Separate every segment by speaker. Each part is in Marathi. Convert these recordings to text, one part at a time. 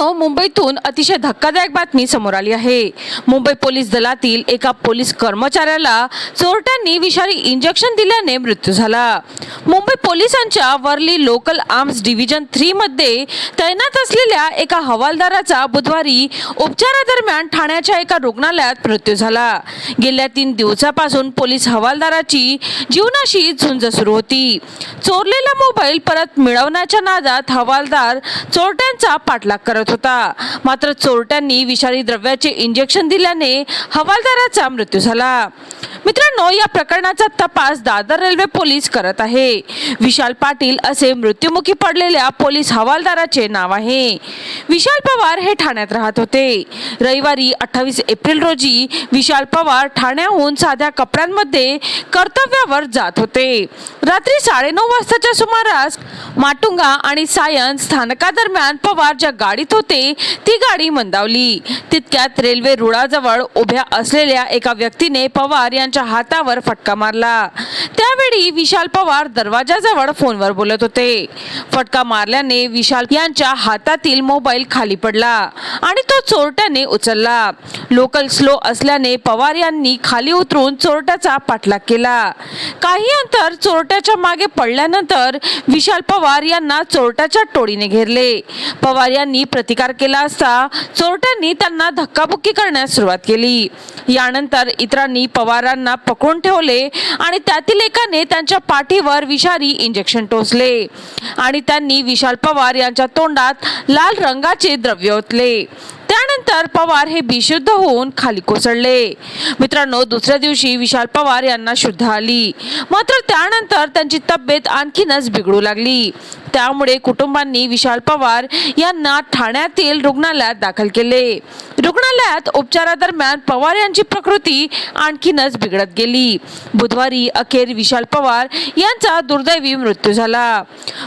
Speaker 1: मित्रांनो मुंबईतून अतिशय धक्कादायक बातमी समोर आली आहे. मुंबई पोलीस दलातील एका पोलीस कर्मचाऱ्याला चोरट्यांनी विषारी इंजेक्शन दिल्याने मृत्यू झाला. मुंबई पोलिसांच्या Worli local arms division three मध्ये तैनात असलेल्या एका हवालदाराचा बुधवारी उपचारादरम्यान ठाण्याच्या एका रुग्णालयात मृत्यू झाला. गेल्या तीन दिवसापासून पोलीस हवालदाराची जीवनाशी झुंज सुरू होती. चोरलेला मोबाईल परत मिळवण्याच्या नादात हवालदार चोरट्यांचा पाठलाग करत होता. मात्र चोरट्यांनी विषारी द्रव्याचे इंजेक्शन दिल्याने हवालदाराचा मृत्यू झाला. मित्रांनो या प्रकरणाचा तपास दादर रेल्वे पोलीस करत आहे. विशाल पाटील असे मृत्युमुखी पडलेल्या पोलीस हवालदाराचे नाव आहे. विशाल पवार हे ठाण्यात राहत होते. रविवारी अठ्ठावीस एप्रिल रोजी विशाल पवार ठाण्याहून साध्या कपड्यांमध्ये कर्तव्यावर जात होते. रात्री साडेनऊ वाजताच्या सुमारास माटुंगा आणि सायन स्थानकादरम्यान पवार ज्या गाडीत होते ती गाडी मंदावली. तितक्यात रेल्वे रुळाजवळ उभ्या असलेल्या एका व्यक्तीने पवार यांच्या हातावर फटका मारला. त्यावेळी विशाल पवार दरवाजाजवळ फोनवर बोलत होते. फटका मारल्याने विशाल यांच्या हातातील मोबाईल खाली पडला आणि तो चोरट्याने उचलला. लोकल स्लो असल्याने पवार यांनी खाली उतरून चोरट्याचा पाठलाग केला. काही अंतर चोरट्याच्या मागे पडल्यानंतर विशाल पवार यांना चोरट्याच्या टोळीने घेरले. पवार यांनी प्रतिकार केला असता चोरट्यांनी त्यांना धक्काबुक्की करण्यास सुरुवात केली. यानंतर इतरांनी पवारांना पकडून ठेवले आणि त्यातील एकाने त्यांच्या पाठीवर विषारी इंजेक्शन टोचले. आणि त्यांनी विशाल पवार यांच्या तोंडात लाल रंगाचे द्रव्य ओतले. त्यानंतर पवार हे बेशुद्ध होऊन खाली कोसळले. मित्रांनो दुसऱ्या दिवशी विशाल पवार यांना शुद्ध आली. मात्र त्यानंतर त्यांची तब्येत आणखीनच बिघडू लागली. त्यामुळे कुटुंबांनी विशाल पवार यांना ठाण्यातील रुग्णालयात दाखल केले. रुग्णालयात उपचारादरम्यान पवार यांची प्रकृती आणखीनच बिघडत गेली. बुधवारी अखेर विशाल पवार यांचा दुर्दैवी मृत्यू झाला.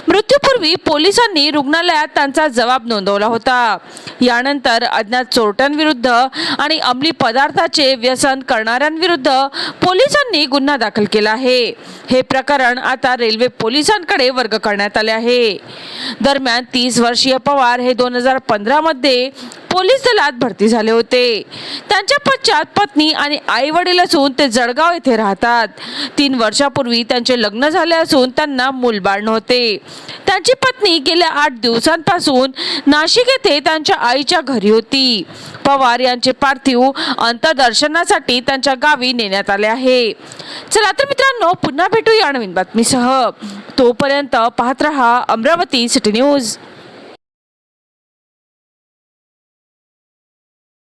Speaker 1: मृत्यूपूर्वी पोलिसांनी रुग्णालयात त्यांचा जबाब नोंदवला होता. यानंतर अज्ञात चोरट्यांविरुद्ध आणि अंमली पदार्थाचे व्यसन करणाऱ्यांविरुद्ध पोलिसांनी गुन्हा दाखल केला आहे. हे प्रकरण आता रेल्वे पोलिसांकडे वर्ग करण्यात आले आहे. दरम्यान तीस वर्षीय पवार हे दोन हजार पंधरामध्ये पोलीस दलात भरती झाले होते. त्यांच्या पश्चात पत्नी आणि आई वडील असून ते जळगाव येथे राहतात. तीन वर्षापूर्वी त्यांचे लग्न झाले असून त्यांना मूलबाळ नव्हते. त्यांची पत्नी गेल्या आठ दिवसांपासून नाशिक येथे त्यांच्या आईच्या घरी होती. पवार यांचे पार्थिव अंतदर्शनासाठी त्यांच्या गावी नेण्यात आले आहे. चला तर मित्रांनो पुन्हा भेटू या नवीन बातमीसह. तोपर्यंत पाहत रहा अमरावती सिटी न्यूज.